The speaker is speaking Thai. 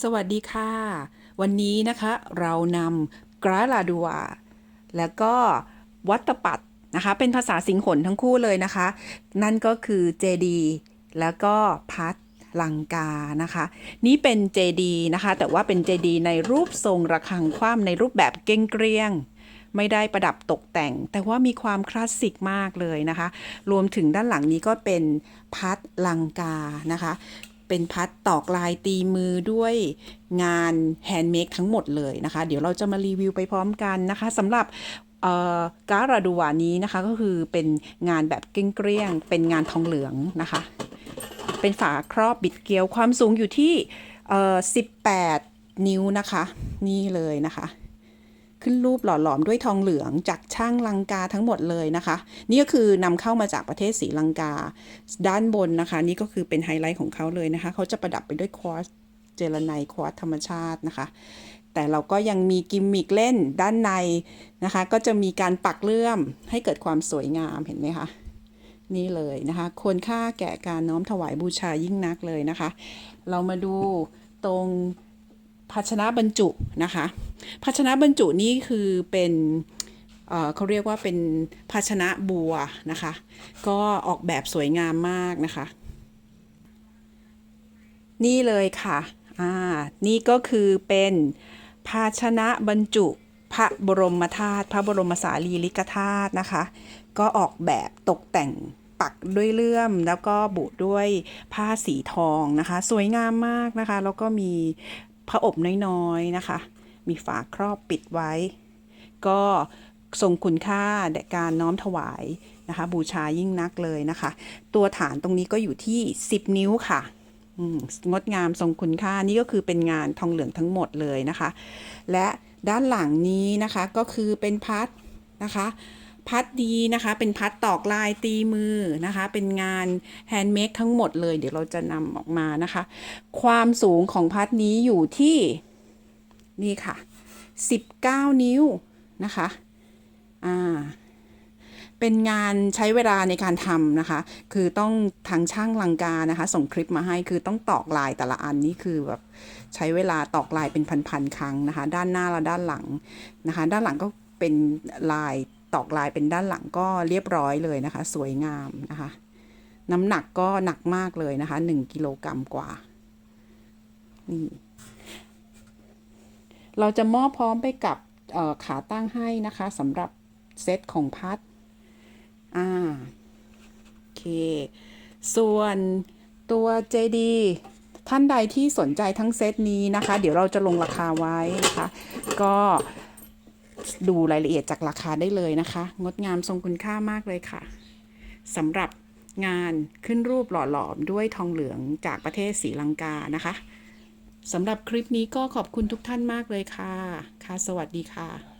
สวัสดีค่ะ วันนี้นะคะเรานำกราลาดัว แล้วก็วัตปัดนะคะ เป็นภาษาสิงหนทั้งคู่เลยนะคะ นั่นก็คือเจดีแล้วก็พัดลังกานะคะ นี่เป็นเจดีนะคะ แต่ว่าเป็นเจดีในรูปทรงระฆังคว่ำในรูปแบบเกงเกรียง ไม่ได้ประดับตกแต่ง แต่ว่ามีความคลาสสิกมากเลยนะคะ รวมถึงด้านหลังนี้ก็เป็นพัดลังกานะคะ เป็นพัดตอกลายตีมือด้วยงานแฮนด์เมดทั้งหมดเลยนะคะ เดี๋ยวเราจะมารีวิวไปพร้อมกันนะคะสำหรับการาดูวานี้นะคะก็คือเป็นงานแบบเกลี้ยงๆเป็นงานทองเหลืองนะคะ เป็นฝาครอบบิดเกลียวความสูงอยู่ที่ 18 นิ้วนะคะ นี่เลยนะคะ ขึ้นรูปหล่อหลอมด้วยทองเหลืองจากช่างลังกาทั้งหมดเลยนะคะ นี่ก็คือนำเข้ามาจากประเทศศรีลังกา ด้านบนนะคะ นี่ก็คือเป็นไฮไลท์ของเขาเลยนะคะ เขาจะประดับไปด้วยควอตเจลไนควอตธรรมชาตินะคะ แต่เราก็ยังมีกิมมิกเล่นด้านในนะคะ ก็จะมีการปักเลื่อมให้เกิดความสวยงามเห็นไหมคะนี่เลยนะคะควรค่าแก่การน้อมถวายบูชายิ่งนักเลยนะคะ เรามาดูตรง ภาชนะบรรจุนะคะ ภาชนะบรรจุนี่คือเป็นเเขาเรียกว่าเป็นภาชนะบัวนะคะ ก็ออกแบบสวยงามมากนะคะ นี่เลยค่ะอ่านี่ก็คือเป็นภาชนะบรรจุพระบรมธาตุพระบรมสารีริกธาตุนะคะ ก็ออกแบบตกแต่งปักด้วยเลื่อมแล้วก็บุด้วยผ้าสีทองนะคะ สวยงามมากนะคะ แล้วก็มี พระอบน้อยๆนะคะ มีฝาครอบปิดไว้ ก็ทรงคุณค่าแด่การน้อมถวายนะคะ บูชายิ่งนักเลยนะคะ ตัวฐานตรงนี้ก็อยู่ที่ 10 นิ้วค่ะงดงามทรงคุณค่านี่ก็คือเป็นงานทองเหลืองทั้งหมดเลยนะคะ และด้านหลังนี้นะคะก็คือเป็นพัดนะคะ พัดดีนะคะ เป็นพัดตอกลายตีมือนะคะ เป็นงานแฮนด์เมดทั้งหมดเลย เดี๋ยวเราจะนำออกมานะคะ ความสูงของพัดนี้อยู่ที่นี่ค่ะ 19 นิ้วนะคะอ่าเป็นงานใช้เวลาในการทำนะคะ คือต้องทางช่างลังกานะคะ ส่งคลิปมาให้คือต้องตอกลายแต่ละอันนี่คือแบบใช้เวลาตอกลายเป็นพันๆครั้งนะคะ ด้านหน้าและด้านหลังนะคะ ด้านหลังก็เป็นลาย ตอกลายเป็นด้านหลังก็เรียบร้อยเลยนะคะ สวยงามนะคะ น้ำหนักก็หนักมากเลยนะคะหนึ่งกิโลกรัมกว่า นี่ เราจะมอบพร้อมไปกับขาตั้งให้นะคะสำหรับเซตของพัด อ่า โอเค ส่วนตัว JD ท่านใดที่สนใจทั้งเซตนี้นะคะ เดี๋ยวเราจะลงราคาไว้นะคะ ก็ ดูรายละเอียดจากราคาได้เลยนะคะ งดงามทรงคุณค่ามากเลยค่ะสำหรับงานขึ้นรูปหล่อหลอมด้วยทองเหลืองจากประเทศศรีลังกานะคะสำหรับคลิปนี้ก็ขอบคุณทุกท่านมากเลยค่ะ ค่ะ สวัสดีค่ะ